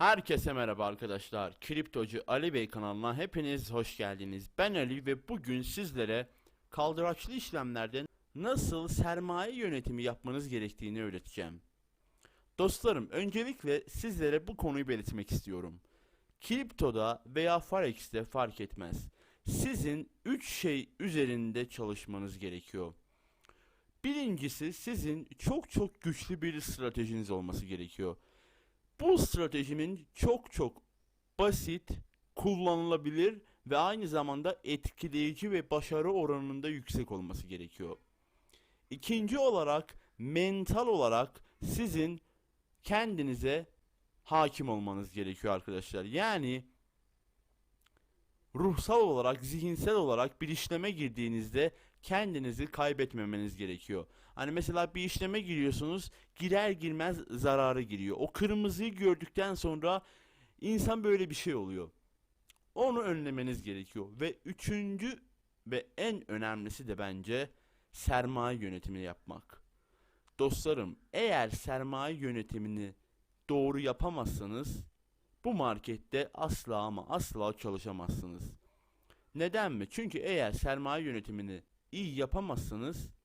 Herkese merhaba arkadaşlar. Kriptocu Ali Bey kanalına hepiniz hoş geldiniz. Ben Ali ve bugün sizlere kaldıraçlı işlemlerde nasıl sermaye yönetimi yapmanız gerektiğini öğreteceğim. Dostlarım, öncelikle sizlere bu konuyu belirtmek istiyorum. Kriptoda veya Forex'te fark etmez. Sizin 3 şey üzerinde çalışmanız gerekiyor. Birincisi sizin çok çok güçlü bir stratejiniz olması gerekiyor. Bu stratejinin çok çok basit, kullanılabilir ve aynı zamanda etkileyici ve başarı oranında yüksek olması gerekiyor. İkinci olarak mental olarak sizin kendinize hakim olmanız gerekiyor arkadaşlar. Yani ruhsal olarak, zihinsel olarak bir işleme girdiğinizde kendinizi kaybetmemeniz gerekiyor. Hani mesela bir işleme giriyorsunuz, girer girmez zararı giriyor. O kırmızıyı gördükten sonra insan böyle bir şey oluyor. Onu önlemeniz gerekiyor. Ve üçüncü ve en önemlisi de bence sermaye yönetimini yapmak. Dostlarım, eğer sermaye yönetimini doğru yapamazsanız bu markette asla ama asla çalışamazsınız. Neden mi? Çünkü eğer sermaye yönetimini iyi yapamazsanız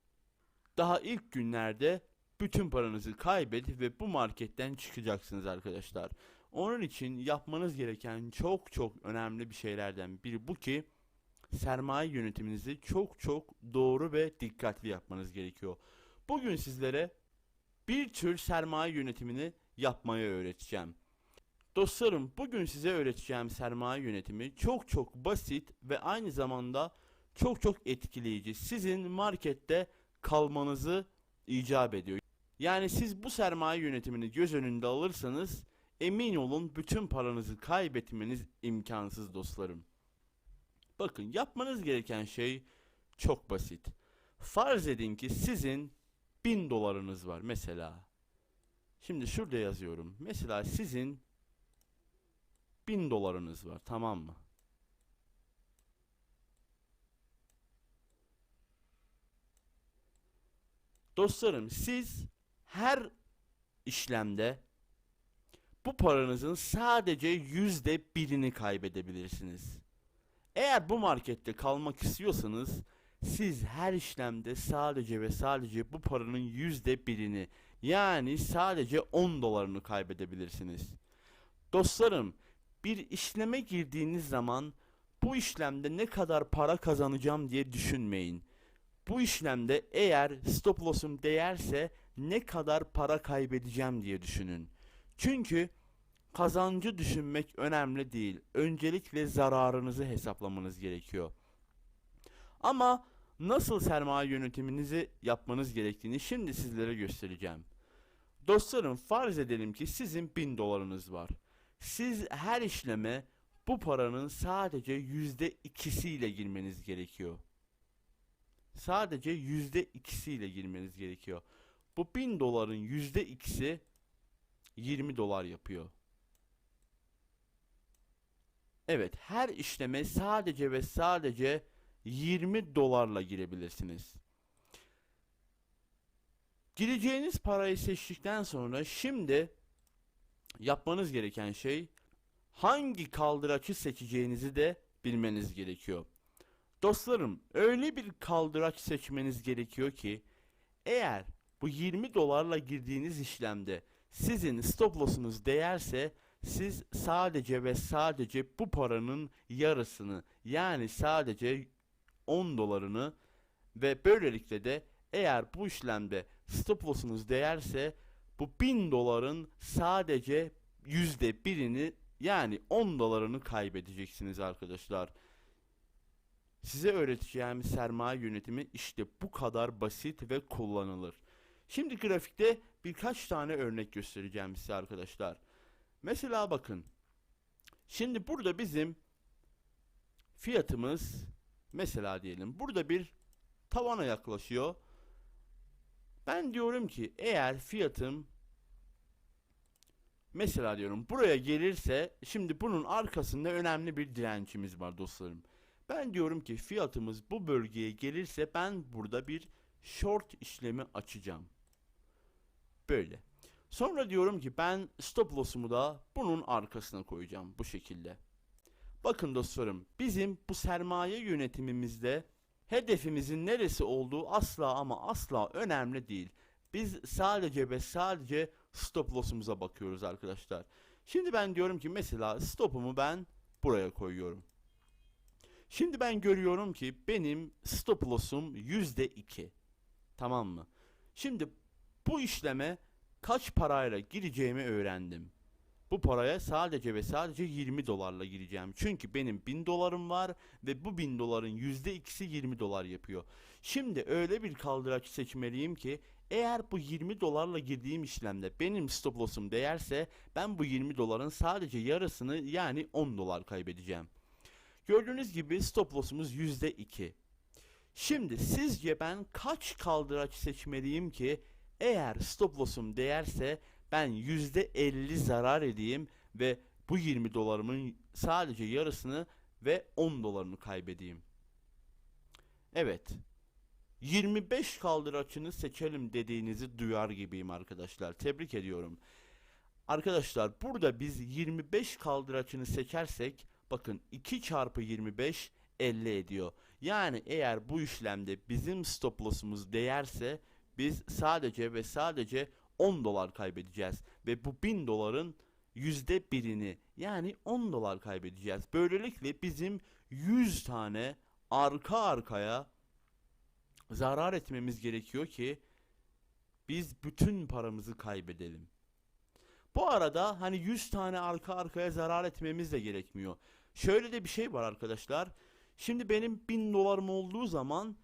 daha ilk günlerde bütün paranızı kaybedip ve bu marketten çıkacaksınız arkadaşlar. Onun için yapmanız gereken çok çok önemli bir şeylerden biri bu ki sermaye yönetiminizi çok çok doğru ve dikkatli yapmanız gerekiyor. Bugün sizlere bir tür sermaye yönetimini yapmayı öğreteceğim. Dostlarım bugün size öğreteceğim sermaye yönetimi çok çok basit ve aynı zamanda çok çok etkileyici. Sizin markette kalmanızı icap ediyor. Yani siz bu sermaye yönetimini göz önünde alırsanız emin olun bütün paranızı kaybetmeniz imkansız dostlarım. Bakın yapmanız gereken şey çok basit. Farz edin ki sizin 1000 dolarınız var mesela. Şimdi şurada yazıyorum. Mesela sizin 1000 dolarınız var tamam mı? Dostlarım siz her işlemde bu paranızın sadece yüzde birini kaybedebilirsiniz. Eğer bu markette kalmak istiyorsanız siz her işlemde sadece ve sadece bu paranın yüzde birini yani sadece 10 dolarını kaybedebilirsiniz. Dostlarım bir işleme girdiğiniz zaman bu işlemde ne kadar para kazanacağım diye düşünmeyin. Bu işlemde eğer stop loss'um değerse ne kadar para kaybedeceğim diye düşünün. Çünkü kazancı düşünmek önemli değil. Öncelikle zararınızı hesaplamanız gerekiyor. Ama nasıl sermaye yönetiminizi yapmanız gerektiğini şimdi sizlere göstereceğim. Dostlarım farz edelim ki sizin 1000 dolarınız var. Siz her işleme bu paranın sadece yüzde ikisiyle girmeniz gerekiyor. Sadece yüzde ikisiyle girmeniz gerekiyor. Bu 1000 doların yüzde ikisi 20 dolar yapıyor. Evet, her işleme sadece ve sadece 20 dolarla girebilirsiniz. Gireceğiniz parayı seçtikten sonra şimdi yapmanız gereken şey hangi kaldıraçı seçeceğinizi de bilmeniz gerekiyor. Dostlarım, öyle bir kaldıraç seçmeniz gerekiyor ki eğer bu 20 dolarla girdiğiniz işlemde sizin stop loss'unuz değerse siz sadece ve sadece bu paranın yarısını yani sadece 10 dolarını ve böylelikle de eğer bu işlemde stop loss'unuz değerse bu 1000 doların sadece yüzde birini yani 10 dolarını kaybedeceksiniz arkadaşlar. Size öğreteceğim sermaye yönetimi işte bu kadar basit ve kullanılır. Şimdi grafikte birkaç tane örnek göstereceğim size arkadaşlar. Mesela bakın. Şimdi burada bizim fiyatımız mesela diyelim burada bir tavana yaklaşıyor. Ben diyorum ki eğer fiyatım mesela diyorum buraya gelirse şimdi bunun arkasında önemli bir dirençimiz var dostlarım. Ben diyorum ki fiyatımız bu bölgeye gelirse ben burada bir short işlemi açacağım. Böyle. Sonra diyorum ki ben stop loss'umu da bunun arkasına koyacağım bu şekilde. Bakın dostlarım bizim bu sermaye yönetimimizde hedefimizin neresi olduğu asla ama asla önemli değil. Biz sadece ve sadece stop loss'umuza bakıyoruz arkadaşlar. Şimdi ben diyorum ki mesela stopumu ben buraya koyuyorum. Şimdi ben görüyorum ki benim stop loss'um %2. Tamam mı? Şimdi bu işleme kaç parayla gireceğimi öğrendim. Bu paraya sadece ve sadece 20 dolarla gireceğim. Çünkü benim 1000 dolarım var ve bu 1000 doların %2'si 20 dolar yapıyor. Şimdi öyle bir kaldıraç seçmeliyim ki eğer bu 20 dolarla girdiğim işlemde benim stop loss'um değerse ben bu 20 doların sadece yarısını yani 10 dolar kaybedeceğim. Gördüğünüz gibi stop loss'umuz %2. Şimdi sizce ben kaç kaldıraç seçmeliyim ki eğer stop loss'um değerse ben %50 zarar edeyim ve bu 20 dolarımın sadece yarısını ve 10 dolarını kaybedeyim. Evet. 25 kaldıraçını seçelim dediğinizi duyar gibiyim arkadaşlar. Tebrik ediyorum. Arkadaşlar burada biz 25 kaldıraçını seçersek bakın 2 çarpı 25 50 ediyor. Yani eğer bu işlemde bizim stop loss'umuz değerse biz sadece ve sadece 10 dolar kaybedeceğiz. Ve bu 1000 doların yüzde birini yani 10 dolar kaybedeceğiz. Böylelikle bizim 100 tane arka arkaya zarar etmemiz gerekiyor ki biz bütün paramızı kaybedelim. Bu arada hani 100 tane arka arkaya zarar etmemiz de gerekmiyor. Şöyle de bir şey var arkadaşlar. Şimdi benim 1000 dolarım olduğu zaman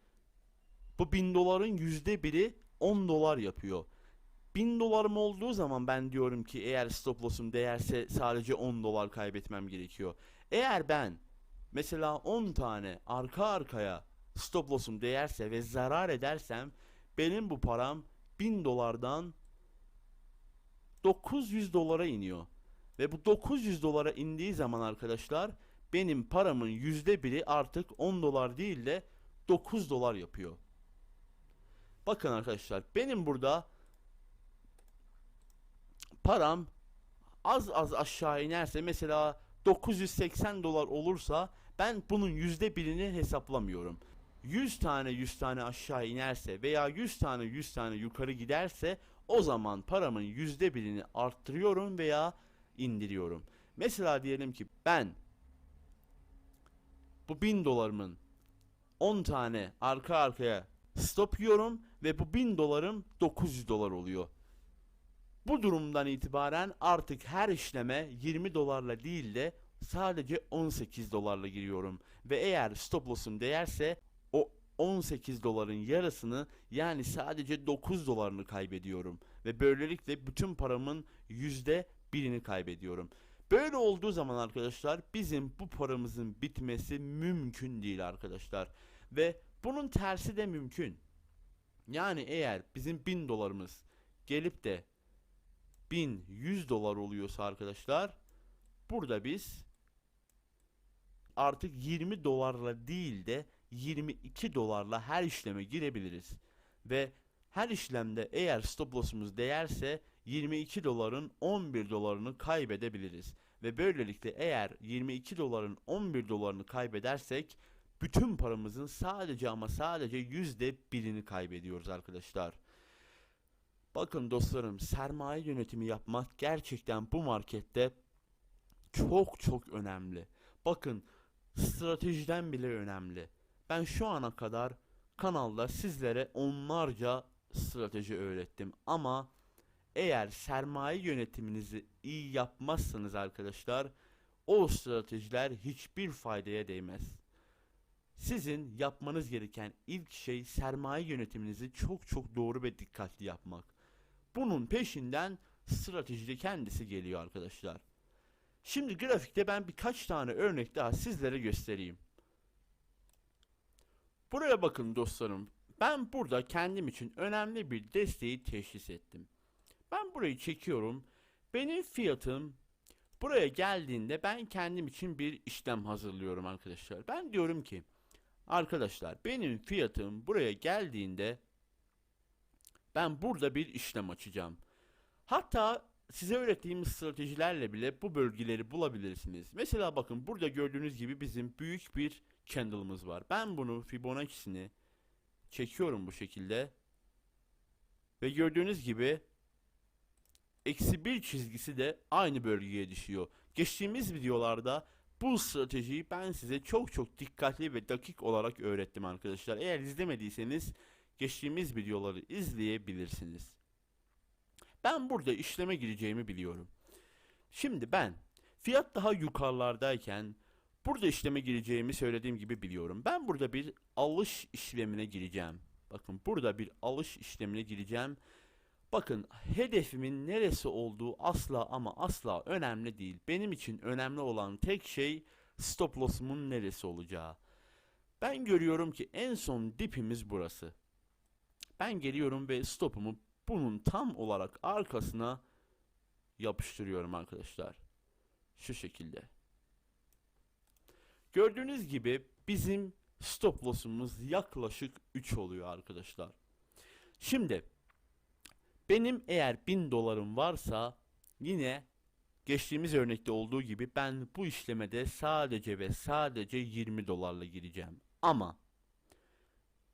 bu 1000 doların yüzde biri 10 dolar yapıyor. 1000 dolarım olduğu zaman ben diyorum ki eğer stop loss'um değerse sadece 10 dolar kaybetmem gerekiyor. Eğer ben mesela 10 tane arka arkaya stop loss'um değerse ve zarar edersem benim bu param 1000 dolardan 900 dolara iniyor. Ve bu 900 dolara indiği zaman arkadaşlar benim paramın yüzde biri artık 10 dolar değil de 9 dolar yapıyor. Bakın arkadaşlar benim burada param az az aşağı inerse mesela 980 dolar olursa ben bunun yüzde birini hesaplamıyorum. 100 tane 100 tane aşağı inerse veya 100 tane 100 tane yukarı giderse o zaman paramın yüzde birini arttırıyorum veya indiriyorum. Mesela diyelim ki ben bu 1000 dolarımın 10 tane arka arkaya stop yiyorum ve bu 1000 dolarım 900 dolar oluyor. Bu durumdan itibaren artık her işleme 20 dolarla değil de sadece 18 dolarla giriyorum. Ve eğer stop loss'um değerse o 18 doların yarısını yani sadece 9 dolarını kaybediyorum. Ve böylelikle bütün paramın birini kaybediyorum. Böyle olduğu zaman arkadaşlar bizim bu paramızın bitmesi mümkün değil arkadaşlar. Ve bunun tersi de mümkün. Yani eğer bizim 1000 dolarımız gelip de 1100 dolar oluyorsa arkadaşlar burada biz artık 20 dolarla değil de 22 dolarla her işleme girebiliriz. Ve her işlemde eğer stop loss'umuz değerse 22 doların 11 dolarını kaybedebiliriz. Ve böylelikle eğer 22 doların 11 dolarını kaybedersek bütün paramızın sadece ama sadece yüzde birini kaybediyoruz arkadaşlar. Bakın dostlarım sermaye yönetimi yapmak gerçekten bu markette çok çok önemli. Bakın stratejiden bile önemli. Ben şu ana kadar kanalda sizlere onlarca strateji öğrettim ama eğer sermaye yönetiminizi iyi yapmazsanız arkadaşlar o stratejiler hiçbir faydaya değmez. Sizin yapmanız gereken ilk şey sermaye yönetiminizi çok çok doğru ve dikkatli yapmak. Bunun peşinden strateji kendisi geliyor arkadaşlar. Şimdi grafikte ben birkaç tane örnek daha sizlere göstereyim. Buraya bakın dostlarım. Ben burada kendim için önemli bir desteği teşhis ettim. Ben burayı çekiyorum. Benim fiyatım buraya geldiğinde ben kendim için bir işlem hazırlıyorum arkadaşlar. Ben diyorum ki arkadaşlar benim fiyatım buraya geldiğinde ben burada bir işlem açacağım. Hatta size öğrettiğim stratejilerle bile bu bölgeleri bulabilirsiniz. Mesela bakın burada gördüğünüz gibi bizim büyük bir candle'ımız var. Ben bunu Fibonacci'sini çekiyorum bu şekilde. Ve gördüğünüz gibi eksi bir çizgisi de aynı bölgeye düşüyor. Geçtiğimiz videolarda bu stratejiyi ben size çok çok dikkatli ve dakik olarak öğrettim arkadaşlar. Eğer izlemediyseniz geçtiğimiz videoları izleyebilirsiniz. Ben burada işleme gireceğimi biliyorum. Şimdi ben fiyat daha yukarılardayken burada işleme gireceğimi söylediğim gibi biliyorum. Ben burada bir alış işlemine gireceğim. Bakın burada bir alış işlemine gireceğim. Bakın hedefimin neresi olduğu asla ama asla önemli değil. Benim için önemli olan tek şey stop loss'umun neresi olacağı. Ben görüyorum ki en son dipimiz burası. Ben geliyorum ve stopumu bunun tam olarak arkasına yapıştırıyorum arkadaşlar. Şu şekilde. Gördüğünüz gibi bizim stop loss'umuz yaklaşık 3 oluyor arkadaşlar. Şimdi benim eğer 1000 dolarım varsa yine geçtiğimiz örnekte olduğu gibi ben bu işlemede sadece ve sadece 20 dolarla gireceğim. Ama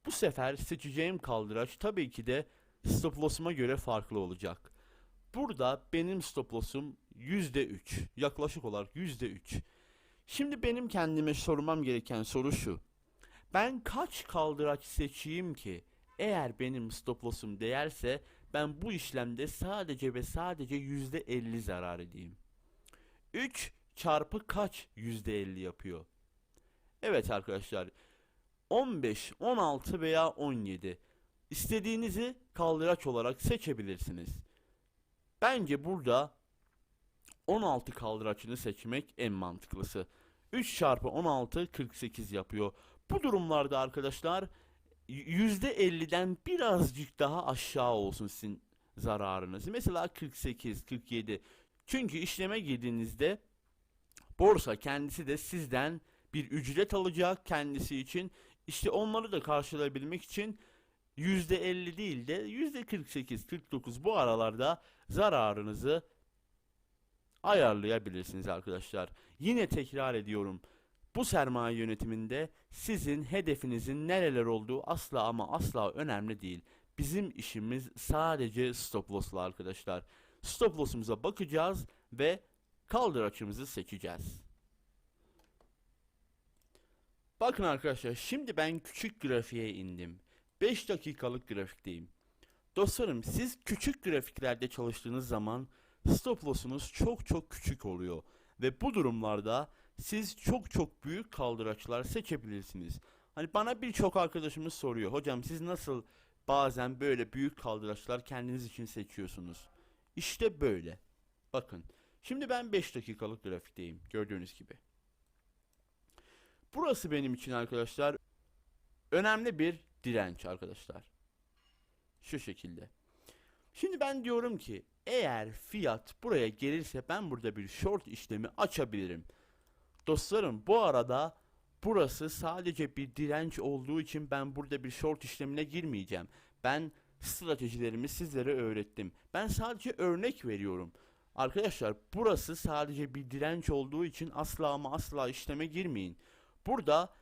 bu sefer seçeceğim kaldıraç tabii ki de stop loss'uma göre farklı olacak. Burada benim stop loss'um %3. Yaklaşık olarak %3. Şimdi benim kendime sormam gereken soru şu. Ben kaç kaldıraç seçeyim ki eğer benim stop loss'um değerse ben bu işlemde sadece ve sadece %50 zarar edeyim. 3 çarpı kaç %50 yapıyor? Evet arkadaşlar 15, 16 veya 17. İstediğinizi kaldıraç olarak seçebilirsiniz. Bence burada 16 kaldıraçını seçmek en mantıklısı. 3 çarpı 16 48 yapıyor. Bu durumlarda arkadaşlar %50'den birazcık daha aşağı olsun sizin zararınız. Mesela 48, 47. Çünkü işleme girdiğinizde borsa kendisi de sizden bir ücret alacak kendisi için. İşte onları da karşılayabilmek için %50 değil de %48, 49 bu aralarda zararınızı ayarlayabilirsiniz arkadaşlar. Yine tekrar ediyorum. Bu sermaye yönetiminde sizin hedefinizin nereler olduğu asla ama asla önemli değil. Bizim işimiz sadece stop loss'la arkadaşlar. Stop loss'umuza bakacağız ve kaldıraçımızı seçeceğiz. Bakın arkadaşlar şimdi ben küçük grafiğe indim. 5 dakikalık grafikteyim. Dostlarım siz küçük grafiklerde çalıştığınız zaman stop loss'unuz çok çok küçük oluyor. Ve bu durumlarda siz çok çok büyük kaldıraçlar seçebilirsiniz. Hani bana birçok arkadaşımız soruyor. Hocam siz nasıl bazen böyle büyük kaldıraçlar kendiniz için seçiyorsunuz? İşte böyle. Bakın. Şimdi ben 5 dakikalık grafikteyim. Gördüğünüz gibi. Burası benim için arkadaşlar önemli bir direnç arkadaşlar. Şu şekilde. Şimdi ben diyorum ki eğer fiyat buraya gelirse ben burada bir short işlemi açabilirim. Dostlarım bu arada burası sadece bir direnç olduğu için ben burada bir short işlemine girmeyeceğim. Ben stratejilerimi sizlere öğrettim. Ben sadece örnek veriyorum. Arkadaşlar burası sadece bir direnç olduğu için asla ama asla işleme girmeyin. Burada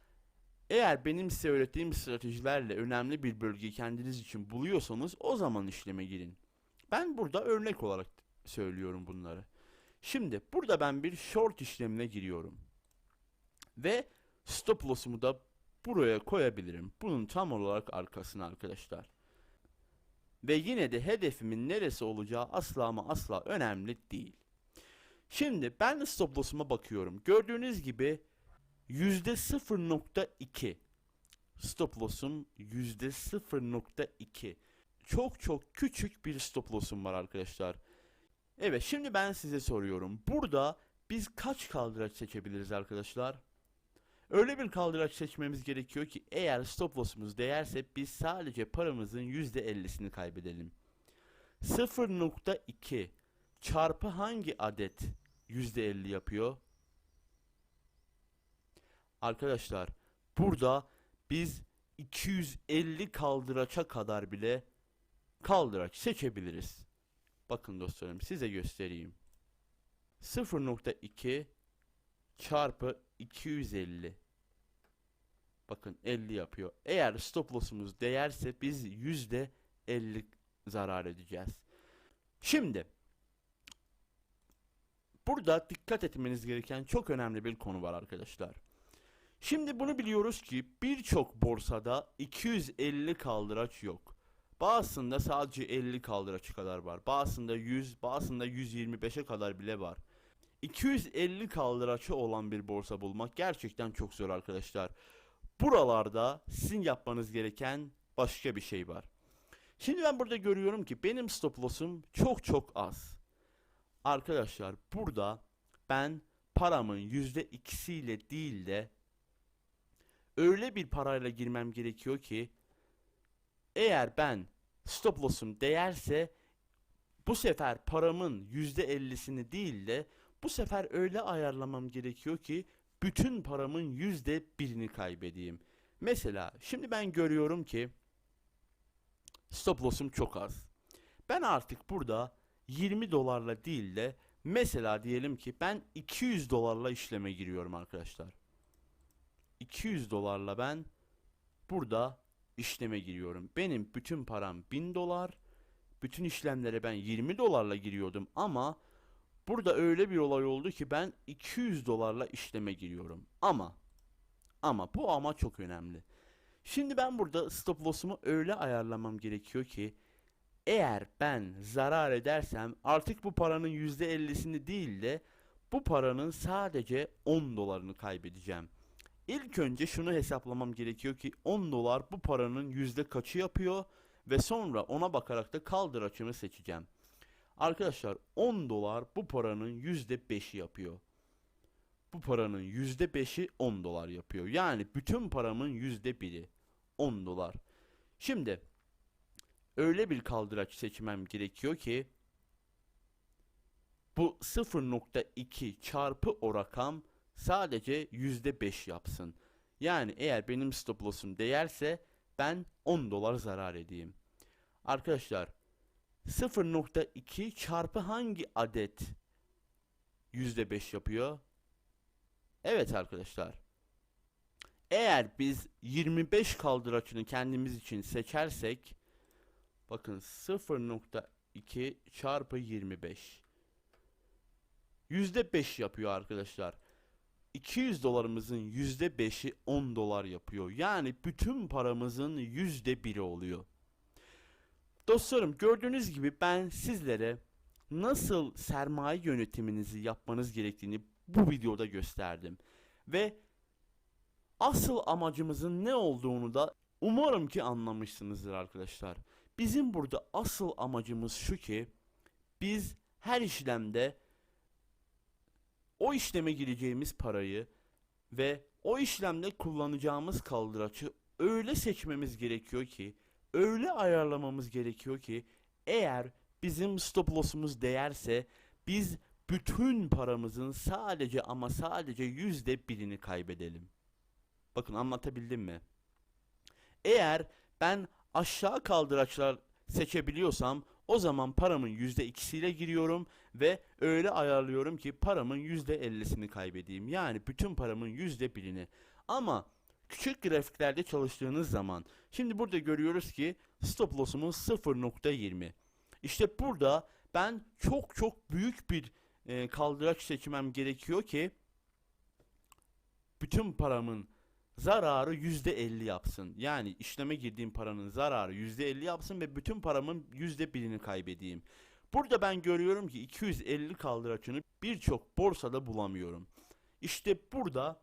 eğer benim size öğrettiğim stratejilerle önemli bir bölgeyi kendiniz için buluyorsanız o zaman işleme girin. Ben burada örnek olarak söylüyorum bunları. Şimdi burada ben bir short işlemine giriyorum. Ve stop loss'umu da buraya koyabilirim. Bunun tam olarak arkasına arkadaşlar. Ve yine de hedefimin neresi olacağı asla ama asla önemli değil. Şimdi ben stop loss'uma bakıyorum. Gördüğünüz gibi %0.2 stop loss'um %0.2 çok çok küçük bir stop loss'um var arkadaşlar. Evet şimdi ben size soruyorum. Burada biz kaç kaldıraç seçebiliriz arkadaşlar? Öyle bir kaldıraç seçmemiz gerekiyor ki eğer stop loss'umuz değerse biz sadece paramızın %50'sini kaybedelim. 0.2 çarpı hangi adet %50 yapıyor? Arkadaşlar burada biz 250 kaldıraça kadar bile kaldıraç seçebiliriz. Bakın dostlarım size göstereyim. 0.2 çarpı 250. Bakın 50 yapıyor. Eğer stop loss'umuz değerse biz yüzde 50 zarar edeceğiz. Şimdi burada dikkat etmeniz gereken çok önemli bir konu var arkadaşlar. Şimdi bunu biliyoruz ki birçok borsada 250 kaldıraç yok. Bazısında sadece 50 kaldıraçı kadar var. Bazısında 100, bazısında 125'e kadar bile var. 250 kaldıraçı olan bir borsa bulmak gerçekten çok zor arkadaşlar. Buralarda sizin yapmanız gereken başka bir şey var. Şimdi ben burada görüyorum ki benim stop loss'um çok çok az. Arkadaşlar burada ben paramın %2'siyle değil de öyle bir parayla girmem gerekiyor ki eğer ben stop loss'um değerse bu sefer paramın %50'sini değil de bu sefer öyle ayarlamam gerekiyor ki bütün paramın yüzde birini kaybedeyim. Mesela şimdi ben görüyorum ki stop loss'um çok az. Ben artık burada 20 dolarla değil de mesela diyelim ki ben 200 dolarla işleme giriyorum arkadaşlar. 200 dolarla ben burada işleme giriyorum. Benim bütün param 1000 dolar. Bütün işlemlere ben 20 dolarla giriyordum ama burada öyle bir olay oldu ki ben 200 dolarla işleme giriyorum. Ama ama bu ama çok önemli. Şimdi ben burada stop loss'umu öyle ayarlamam gerekiyor ki eğer ben zarar edersem artık bu paranın %50'sini değil de bu paranın sadece 10 dolarını kaybedeceğim. İlk önce şunu hesaplamam gerekiyor ki 10 dolar bu paranın yüzde kaçı yapıyor ve sonra ona bakarak da kaldıraçımı seçeceğim. Arkadaşlar 10 dolar bu paranın yüzde 5'i yapıyor. Bu paranın yüzde 5'i 10 dolar yapıyor. Yani bütün paramın yüzde 1'i 10 dolar. Şimdi öyle bir kaldıraç seçmem gerekiyor ki bu 0.2 çarpı o rakam sadece %5 yapsın. Yani eğer benim stop loss'um değerse ben 10 dolar zarar edeyim. Arkadaşlar 0.2 çarpı hangi adet %5 yapıyor? Evet arkadaşlar. Eğer biz 25 kaldıraçını kendimiz için seçersek bakın 0.2 çarpı 25 %5 yapıyor arkadaşlar. 200 dolarımızın %5'i 10 dolar yapıyor. Yani bütün paramızın %1'i oluyor. Dostlarım gördüğünüz gibi ben sizlere nasıl sermaye yönetiminizi yapmanız gerektiğini bu videoda gösterdim. Ve asıl amacımızın ne olduğunu da umarım ki anlamışsınızdır arkadaşlar. Bizim burada asıl amacımız şu ki biz her işlemde o işleme gireceğimiz parayı ve o işlemde kullanacağımız kaldıraçı öyle seçmemiz gerekiyor ki, öyle ayarlamamız gerekiyor ki eğer bizim stop loss'umuz değerse biz bütün paramızın sadece ama sadece yüzde birini kaybedelim. Bakın anlatabildim mi? Eğer ben aşağı kaldıraçlar seçebiliyorsam o zaman paramın yüzde ikisiyle giriyorum ve öyle ayarlıyorum ki paramın yüzde ellisini kaybedeyim. Yani bütün paramın yüzde birini. Ama küçük grafiklerde çalıştığınız zaman şimdi burada görüyoruz ki stop loss'umuz 0.20. İşte burada ben çok çok büyük bir e, kaldıraç seçmem gerekiyor ki bütün paramın zararı %50 yapsın. Yani işleme girdiğim paranın zararı %50 yapsın ve bütün paramın %1'ini kaybedeyim. Burada ben görüyorum ki 250 kaldıraçını birçok borsada bulamıyorum. İşte burada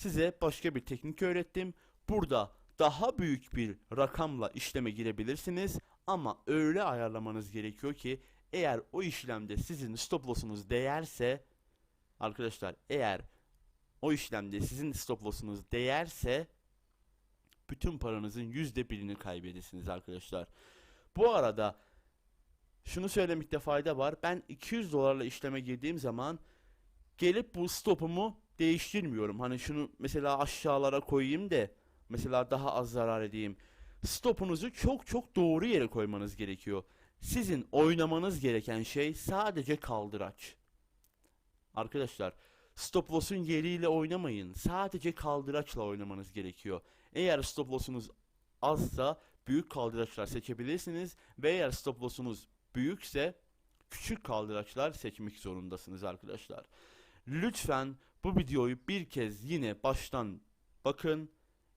size başka bir teknik öğrettim. Burada daha büyük bir rakamla işleme girebilirsiniz ama öyle ayarlamanız gerekiyor ki eğer o işlemde sizin stop loss'unuz değerse arkadaşlar eğer o işlemde sizin stop loss'unuz değerse bütün paranızın yüzde birini kaybedersiniz arkadaşlar. Bu arada şunu söylemekte fayda var. Ben 200 dolarla işleme girdiğim zaman gelip bu stopumu değiştirmiyorum. Hani şunu mesela aşağılara koyayım da mesela daha az zarar edeyim. Stopunuzu çok çok doğru yere koymanız gerekiyor. Sizin oynamanız gereken şey sadece kaldıraç. Arkadaşlar stop loss'un yeriyle oynamayın. Sadece kaldıraçla oynamanız gerekiyor. Eğer stop loss'unuz azsa büyük kaldıraçlar seçebilirsiniz ve eğer stop loss'unuz büyükse küçük kaldıraçlar seçmek zorundasınız arkadaşlar. Lütfen bu videoyu bir kez yine baştan bakın,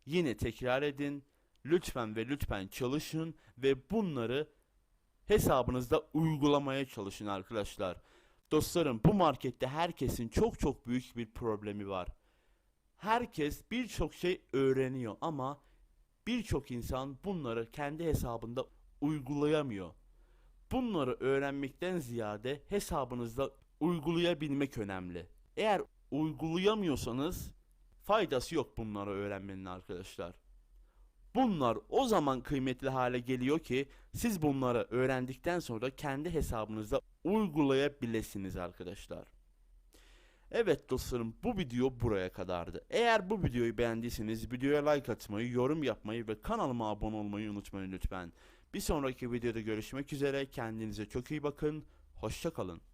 yine tekrar edin. Lütfen ve lütfen çalışın ve bunları hesabınızda uygulamaya çalışın arkadaşlar. Dostlarım bu markette herkesin çok çok büyük bir problemi var. Herkes birçok şey öğreniyor ama birçok insan bunları kendi hesabında uygulayamıyor. Bunları öğrenmekten ziyade hesabınızda uygulayabilmek önemli. Eğer uygulayamıyorsanız faydası yok bunları öğrenmenin arkadaşlar. Bunlar o zaman kıymetli hale geliyor ki siz bunları öğrendikten sonra kendi hesabınızda uygulayabilirsiniz arkadaşlar. Evet dostlarım bu video buraya kadardı. Eğer bu videoyu beğendiyseniz videoya like atmayı, yorum yapmayı ve kanalıma abone olmayı unutmayın lütfen. Bir sonraki videoda görüşmek üzere. Kendinize çok iyi bakın. Hoşça kalın.